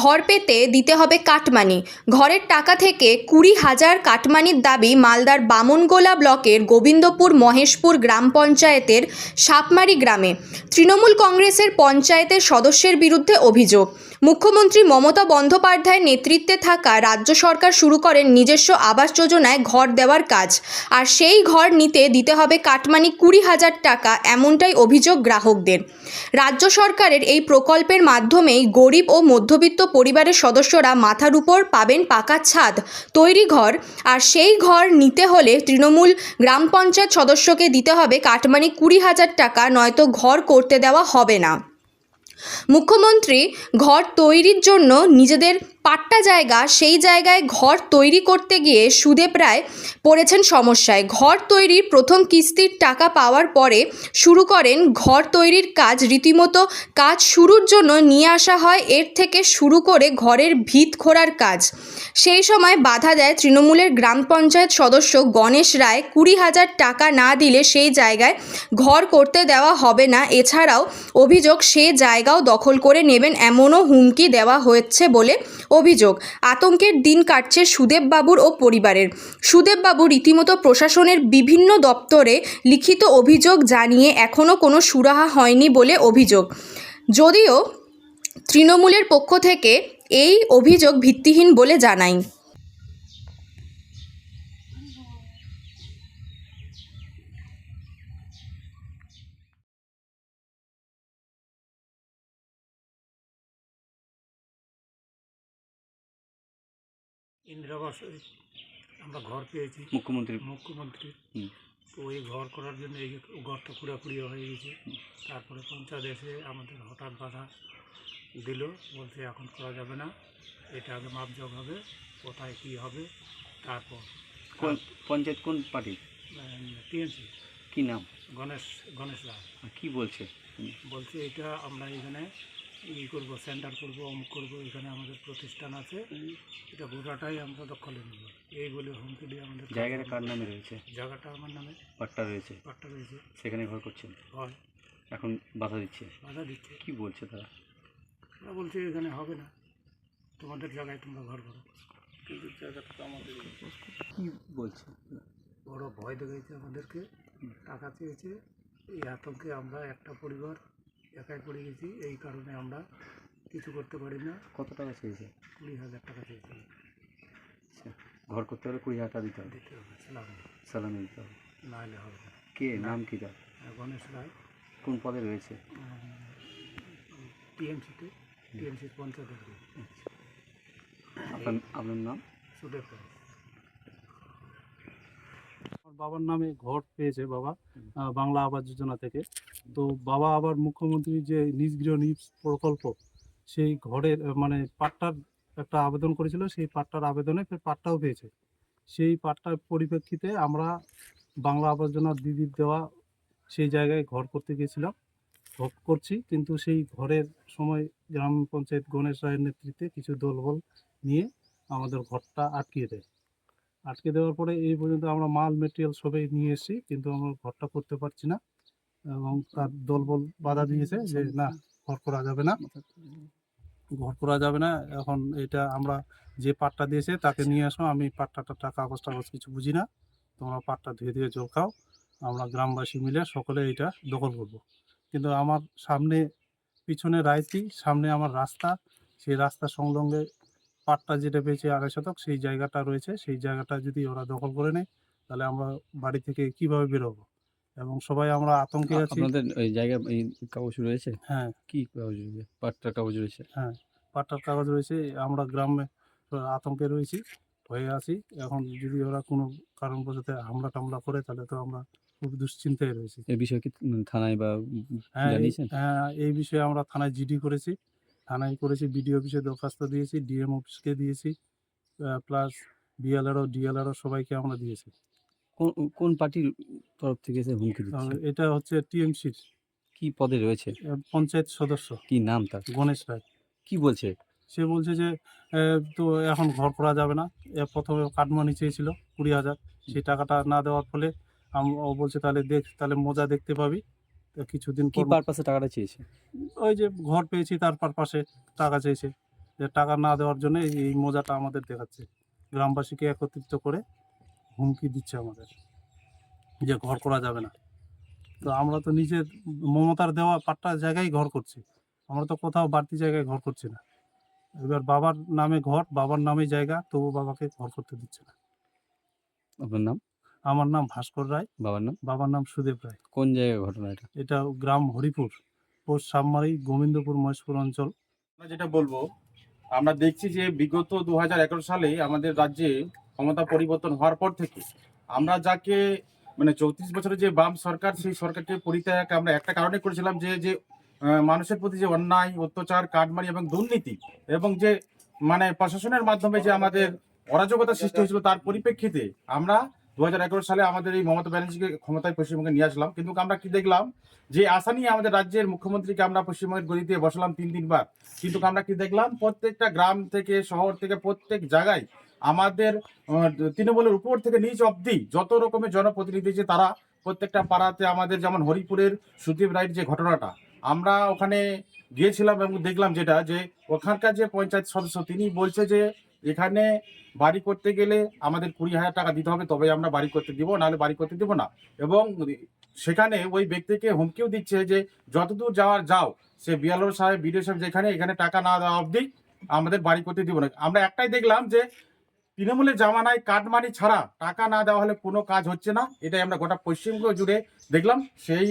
ঘর পেতে দিতে হবে কাটমানি। ঘরের টাকা থেকে কুড়ি হাজার কাটমানির দাবি মালদার বামনগোলা ব্লকের গোবিন্দপুর মহেশপুর গ্রাম পঞ্চায়েতের সাপমারি গ্রামে। তৃণমূল কংগ্রেসের পঞ্চায়েতের সদস্যের বিরুদ্ধে অভিযোগ। মুখ্যমন্ত্রী মমতা বন্দ্যোপাধ্যায়ের নেতৃত্বে থাকা রাজ্য সরকার শুরু করেন নিজস্ব আবাস যোজনায় ঘর দেওয়ার কাজ। আর সেই ঘর নিতে দিতে হবে কাটমানি কুড়ি হাজার টাকা, এমনটাই অভিযোগ গ্রাহকদের। রাজ্য সরকারের এই প্রকল্পের মাধ্যমেই গরিব ও মধ্যবিত্ত পরিবারের সদস্যরা মাথার উপর পাবেন পাকা ছাদ, তৈরি ঘর। আর সেই ঘর নিতে হলে তৃণমূল গ্রাম পঞ্চায়েত সদস্যকে দিতে হবে কাটমানি কুড়ি হাজার টাকা, নয়তো ঘর করতে দেওয়া হবে না। মুখ্যমন্ত্রী ঘর তৈরির জন্য নিজেদের পাট্টা জায়গা, সেই জায়গায় ঘর তৈরি করতে গিয়ে সুদে প্রায় পড়েছেন সমস্যায়। ঘর তৈরির প্রথম কিস্তির টাকা পাওয়ার পরে শুরু করেন ঘর তৈরির কাজ। রীতিমতো কাজ শুরুর জন্য নিয়ে আসা হয়, এর থেকে শুরু করে ঘরের ভিত খোঁড়ার কাজ। সেই সময় বাধা দেয় তৃণমূলের গ্রাম পঞ্চায়েত সদস্য গণেশ রায়, কুড়ি হাজার টাকা না দিলে সেই জায়গায় ঘর করতে দেওয়া হবে না। এছাড়াও অভিযোগ, সে জায়গাও দখল করে নেবেন এমনও হুমকি দেওয়া হয়েছে বলে অভিযোগ, আতঙ্কের দিন কাটছে সুদেববাবুর ও পরিবারের। সুদেববাবু রীতিমতো প্রশাসনের বিভিন্ন দপ্তরে লিখিত অভিযোগ জানিয়ে এখনও কোনো সুরাহা হয়নি বলে অভিযোগ। যদিও তৃণমূলের পক্ষ থেকে এই অভিযোগ ভিত্তিহীন বলে জানায় ইন্দিরাবাসে আমরা ঘর পেয়েছি। মুখ্যমন্ত্রী। মুখ্যমন্ত্রী। তো ওই ঘর করার জন্য এই ঘরটা কুড়াকুড়ি হয়ে গেছে। তারপরে পঞ্চায়েত এসে আমাদের হঠাৎ বাধা দিল বলছে এখন করা যাবে না এটা আগে মাপজোগ হবে কোথায় কী হবে তারপর কোন পঞ্চায়েত কোন পার্টি? টিএনসি। কি নাম? গণেশ গণেশ রায়। কি বলছে? বলছে এটা আমরা এখানে ই করব সেন্টার করব অমুক করব এখানে আমাদের প্রতিষ্ঠান আছে। এটা গোটাটাই আমরা দখলে নেব। এই বলে হুমকি দিয়ে আমাদের জায়গাটা কার নামে রয়েছে? জায়গাটা আমার নামে? পাট্টা রয়েছে। পাট্টা রয়েছে। সেখানে ঘর করছেন? হয়। এখন বাধা দিচ্ছে? বাধা দিচ্ছে। কি বলছে তারা? তারা বলছে এখানে হবে না। তোমাদের জায়গায় তোমরা ঘর করো। কিন্তু জায়গাটা তো আমাদের কি বলছে? বড় ভয় দেখাইছে আমাদেরকে। টাকা চেয়েছে। এই আতঙ্কে আমরা একটা পরিবার একাই পড়ে গেছি এই কারণে আমরা কিছু করতে পারি না। কত টাকা চেয়েছে? কুড়ি হাজার টাকা চেয়েছি। আচ্ছা ঘর করতে হলে কুড়ি হাজার টাকা দিতে হবে। দিতে হবে সালাম। সালামি দিতে হবে। না হলে হবে না। কে? নাম কি তার? গণেশ রায়। কোন পদে রয়েছে? টিএমসিতে টিএমসি পঞ্চায়েত আপনার আপনার নাম? সুদেব বাবার নামে ঘর পেয়েছে বাবা বাংলা আবাস যোজনা থেকে। তো বাবা আবার মুখ্যমন্ত্রী যে নিজ গৃহ নিজ প্রকল্প সেই ঘরের মানে পাট্টার একটা আবেদন করেছিল সেই পাট্টার আবেদনে ফের পাট্টাও পেয়েছে। সেই পাট্টার পরিপ্রেক্ষিতে আমরা বাংলা আবাস যোজনার দিদির দেওয়া সেই জায়গায় ঘর করতে গিয়েছিলাম ঘর করছি কিন্তু সেই ঘরের সময় গ্রাম পঞ্চায়েত গণেশ রায়ের নেতৃত্বে কিছু দলবল নিয়ে আমাদের ঘরটা আটকিয়ে দেয়। আটকে দেওয়ার পরে এই পর্যন্ত আমরা মাল মেটেরিয়াল সবই নিয়ে এসেছি, কিন্তু আমরা ঘরটা করতে পারছি না। এবং তার দলবল বাধা দিয়েছে যে, না, ঘর করা যাবে না। ঘর করা যাবে না। এখন এটা আমরা যে পাটটা দিয়েছে তাকে নিয়ে আসো। আমি পাট্টাটা টাকা কাগজ টাগজ কিছু বুঝি না। তোমরা পাটটা ধুয়ে ধুয়ে জল খাও। আমরা গ্রামবাসী মিলে সকলে এটা দখল করব। কিন্তু আমার সামনে পিছনে রায়তি সামনে আমার রাস্তা। সেই রাস্তা সংলগ্নে পাটটা যেটা পেয়েছে আড়াই শতক সেই জায়গাটা রয়েছে। সেই জায়গাটা যদি ওরা দখল করে নেয় তাহলে আমরা বাড়ি থেকে কীভাবে বেরোবো? এবং সবাই আমরা আতঙ্কে আছি। আপনাদের এই জায়গায় এই কাগজ রয়েছে? হ্যাঁ। কি কাগজ রয়েছে? পাট্টার কাগজ রয়েছে? পাট্টার কাগজ রয়েছে। আমরা গ্রামে আতঙ্কে রয়েছি হয়ে আছি। এখন যদি ওরা কোনো কারণবশত হামলা টামলা করে তাহলে তো আমরা খুব দুশ্চিন্তায় রয়েছি। এই বিষয়ে কি থানায় বা হ্যাঁ জানিয়েছেন? হ্যাঁ এই বিষয়ে আমরা থানায় জিডি করেছি। থানায় করেছি বিডিও অফিসে দরখাস্ত দিয়েছি ডিএম অফিসকে দিয়েছি প্লাস বিএলআরও ডিএলআরও সবাইকে আমরা দিয়েছি। কোন কোন পার্টির তরফ থেকে এসে হুমকি দিচ্ছে? এটা হচ্ছে টিএমসির কি পদে রয়েছে? পঞ্চায়েত সদস্য। কি নাম তার? গণেশ রায়। কি বলছে? সে বলছে যে তো এখন ঘর করা যাবে না। এ প্রথমে কাটমানি চেয়েছিল কুড়ি হাজার। সেই টাকাটা না দেওয়ার ফলে ও বলছে তাহলে দেখ তাহলে মজা দেখতে পাবি। তো কিছুদিন কি পর পারপাসে টাকাটা চেয়েছে? ওই যে ঘর পেয়েছি তার পাশে টাকা চেয়েছে। যে টাকা না দেওয়ার জন্য এই এই মজাটা আমাদের দেখাচ্ছে। গ্রামবাসীকে একত্রিত করে হুমকি দিচ্ছে আমাদের। যে ঘর করা যাবে না। তো আমরা তো নিজের মমতার দেওয়া পাট্টা জায়গায় ঘর করছি। আমরা তো কোথাও বাড়তি জায়গায় ঘর করছি না। এবার বাবার নামে ঘর বাবার নামে জায়গা তবু বাবাকে ঘর করতে দিচ্ছে না। আপনার নাম? আমার নাম ভাস্কর রায় বাবার নাম? বাবার নাম সুদেব রায়। কোন জায়গায় ঘটনা এটা? এটা গ্রাম হরিপুর পোস্ট সাবমারি গোবিন্দপুর মহেশপুর অঞ্চল। আমরা যেটা বলব আমরা দেখছি যে বিগত দু হাজার এগারো সালে আমাদের রাজ্যে ক্ষমতা পরিবর্তন হওয়ার পর থেকে আমরা যাকে মানে চৌত্রিশ বছরের যে বাম সরকার সেই সরকারকে পরিত্যাগ আমরা একটা কারণে করেছিলাম যে যে মানুষের প্রতি যে অন্যায় অত্যাচার কাটমারি এবং দুর্নীতি এবং যে মানে প্রশাসনের মাধ্যমে যে আমাদের অরাজকতা সৃষ্টি হয়েছিল তার পরিপ্রেক্ষিতে আমরা দু হাজার সালে আমাদের এই মমতা ব্যানার্জিকে ক্ষমতায় পশ্চিমবঙ্গে নিয়ে আসলাম। কিন্তু আমরা কি দেখলাম? যে আশা নিয়ে আমাদের রাজ্যের মুখ্যমন্ত্রীকে আমরা পশ্চিমবঙ্গের গদিতে বসালাম তিন তিনবার কিন্তু আমরা কি দেখলাম? প্রত্যেকটা গ্রাম থেকে, শহর থেকে, প্রত্যেক জায়গায় আমাদের তৃণমূলের উপর থেকে নিচ অবধি যত রকমের জনপ্রতিনিধি যে তারা, প্রত্যেকটা পাড়াতে আমাদের যেমন হরিপুরের সুদীপ রায়ের যে ঘটনাটা, আমরা ওখানে গিয়েছিলাম এবং দেখলাম যেটা, যে ওখানকার যে পঞ্চায়েত সদস্য, তিনি বলছে যে এখানে বাড়ি করতে গেলে আমাদের কুড়ি হাজার টাকা দিতে হবে তবে আমরা বাড়ি করতে দিব, নাহলে বাড়ি করতে দিব না। এবং সেখানে ওই ব্যক্তিকে হুমকিও দিচ্ছে যে, যতদূর যাওয়ার যাও। সে বিয়ালো সাহেব, বিডিও সাহেব যেখানে, এখানে টাকা না দেওয়া অবধি আমাদের বাড়ি করতে দিব না। আমরা একটাই দেখলাম যে, তৃণমূলের জামানায় কাটমানি ছাড়া টাকা না দেওয়া হলে কোনো কাজ হচ্ছে না। এটাই আমরা গোটা পশ্চিমবঙ্গ জুড়ে দেখলাম। সেই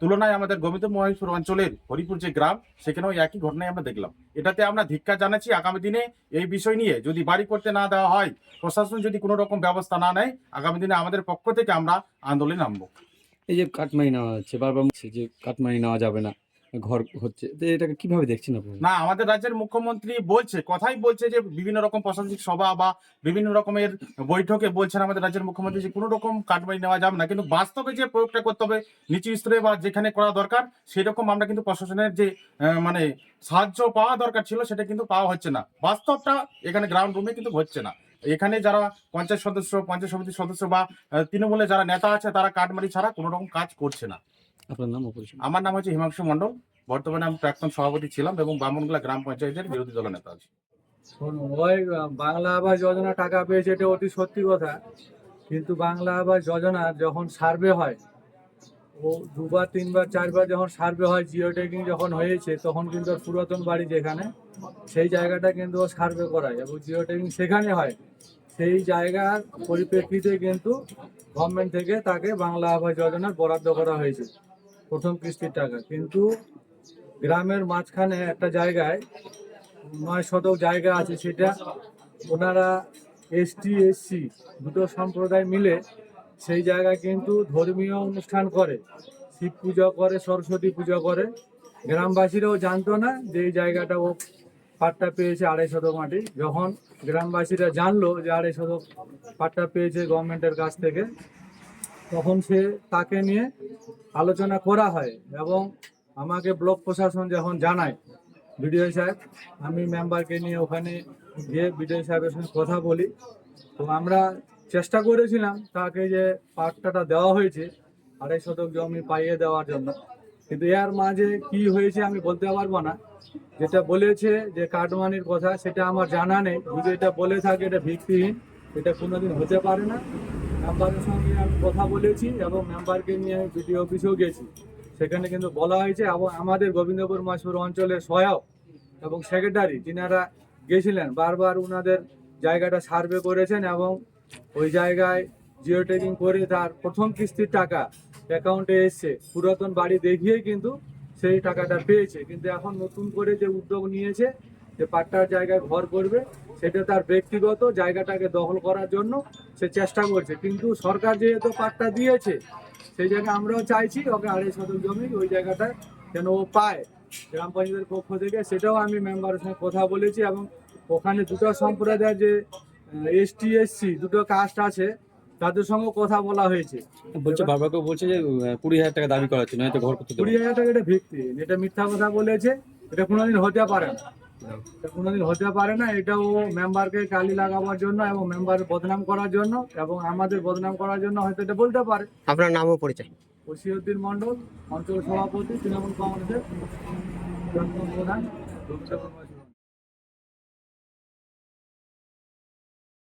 তুলনায় আমাদের গোবিন্দ মহেশপুর অঞ্চলের হরিপুর যে গ্রাম, সেখানেও একই ঘটনায় আমরা দেখলাম। এটাতে আমরা ধিক্ষা জানাচ্ছি, আগামী দিনে এই বিষয় নিয়ে যদি বাড়ি করতে না দেওয়া হয়, প্রশাসন যদি কোনো রকম ব্যবস্থা না নেয়, আগামী দিনে আমাদের পক্ষ থেকে আমরা আন্দোলনে নামবো। এই যে কাটমারি নেওয়া হচ্ছে, বারবার যে কাটমারি নেওয়া যাবে না। ঘর হচ্ছে। তো এটাকে কীভাবে দেখছেন আপনি? না আমাদের রাজ্যের মুখ্যমন্ত্রী বলছে কথাই বলছে যে বিভিন্ন রকম প্রশাসনিক সভা বা বিভিন্ন রকমের বৈঠকে বলছেন আমাদের রাজ্যের মুখ্যমন্ত্রী যে কোনো রকম কাটমারি নেওয়া যাবে না কিন্তু বাস্তবে যে প্রয়োগটা করতে হবে নিচু স্তরে বা যেখানে করা দরকার সেরকম আমরা কিন্তু প্রশাসনের যে মানে সাহায্য পাওয়া দরকার ছিল সেটা কিন্তু পাওয়া হচ্ছে না। বাস্তবটা এখানে গ্রাউন্ড রুমে কিন্তু হচ্ছে না। এখানে যারা পঞ্চায়েত সদস্য পঞ্চায়েত সমিতির সদস্য বা তৃণমূলে যারা নেতা আছে তারা কাটমারি ছাড়া কোনো রকম কাজ করছে না। আপনার নাম আমার নাম হচ্ছে হিমাংশু মণ্ডল। বর্তমানে আমি প্রাক্তন সভাপতি ছিলাম এবং বামনগুলা গ্রাম পঞ্চায়েতের বিরোধী দল নেতা আছি। ওই বাংলা আবাস যোজনা টাকা পেয়েছে এটা অতি সত্যি কথা। কিন্তু বাংলা আবাস যোজনা যখন সার্ভে হয়, ও দুবার, তিনবার, চারবার যখন সার্ভে হয়, জিও ট্যাগিং যখন হয়েছে, তখন কিন্তু পুরাতন বাড়ি যেখানে, সেই জায়গাটা কিন্তু ও সার্ভে করায় এবং জিও ট্যাগিং সেখানে হয়। সেই জায়গার পরিপ্রেক্ষিতে কিন্তু গভর্নমেন্ট থেকে তাকে বাংলা আবাস যোজনার বরাদ্দ করা হয়েছে, প্রথম কিস্তির টাকা। কিন্তু গ্রামের মাঝখানে একটা জায়গায়, নয় শতক জায়গা আছে সেটা, ওনারা এসটি এসসি দুটো সম্প্রদায় মিলে সেই জায়গায় কিন্তু ধর্মীয় অনুষ্ঠান করে। শিব পূজা করে, সরস্বতী পূজা করে। গ্রামবাসীরাও জানতো না যে এই জায়গাটা ও পাট্টা পেয়েছে আড়াই শতক মাটি। যখন গ্রামবাসীরা জানলো যে আড়াই শতক পাট্টা পেয়েছে গভর্নমেন্টের কাছ থেকে, তখন সে তাকে নিয়ে আলোচনা করা হয় এবং আমাকে ব্লক প্রশাসন যখন জানায়, বিডিও সাহেব, আমি মেম্বারকে নিয়ে ওখানে গিয়ে বিডিও সাহেবের সঙ্গে কথা বলি। তো আমরা চেষ্টা করেছিলাম তাকে যে পাট্টাটা দেওয়া হয়েছে, আড়াই শতক জমি পাইয়ে দেওয়ার জন্য। কিন্তু এর মাঝে কি হয়েছে আমি বলতে পারব না। যেটা বলেছে যে কাটমানির কথা, সেটা আমার জানা নেই। যদি এটা বলে থাকে, এটা ভিত্তিহীন, এটা কোনোদিন হতে পারে না। মেম্বারের সঙ্গে আমি কথা বলেছি এবং মেম্বারকে নিয়ে বিডিও অফিসেও গেছি। সেখানে কিন্তু বলা হয়েছে আমাদের গোবিন্দপুর মাসপুর অঞ্চলের সহায়ক এবং সেক্রেটারি যিনারা গেছিলেন, বারবার ওনাদের জায়গাটা সার্ভে করেছেন এবং ওই জায়গায় জিও ট্যাগিং করে তার প্রথম কিস্তির টাকা অ্যাকাউন্টে এসছে। পুরাতন বাড়ি দেখিয়েই কিন্তু সেই টাকাটা পেয়েছে। কিন্তু এখন নতুন করে যে উদ্যোগ নিয়েছে, যে পাট্টার জায়গায় ঘর করবে, সেটা তার ব্যক্তিগত জায়গাটাকে দখল করার জন্য সে চেষ্টা করছে। কিন্তু সরকার যেহেতু পাট্টা দিয়েছে সেই জায়গায় আমরাও চাইছি ওকে আড়াই শতক জমি ওই জায়গাটা যেন ও পায়। গ্রাম পঞ্চায়েতের পক্ষ থেকে সেটাও আমি মেম্বারের সঙ্গে কথা বলেছি এবং ওখানে দুটো সম্প্রদায়ের যে এসটি এসসি দুটো কাস্ট আছে তাদের সঙ্গে কথা বলা হয়েছে। বলছে বারবার করে বলছে যে কুড়ি হাজার টাকা দাবি করা হচ্ছে নয়তো ঘর করতে কুড়ি হাজার টাকা এটা ভিত্তি এটা মিথ্যা কথা বলেছে এটা কোনোদিন হতে পারে না। কোনোদিন হতে পারে না এটা ও মেম্বারকে কালি লাগাবার জন্য এবং মেম্বার বদনাম করার জন্য এবং আমাদের বদনাম করার জন্য হয়তো এটা বলতে পারে। আপনার নাম ও পরিচয়। ওসিউদ্দিন মন্ডল অঞ্চল সভাপতি তৃণমূল কংগ্রেসের প্রধান।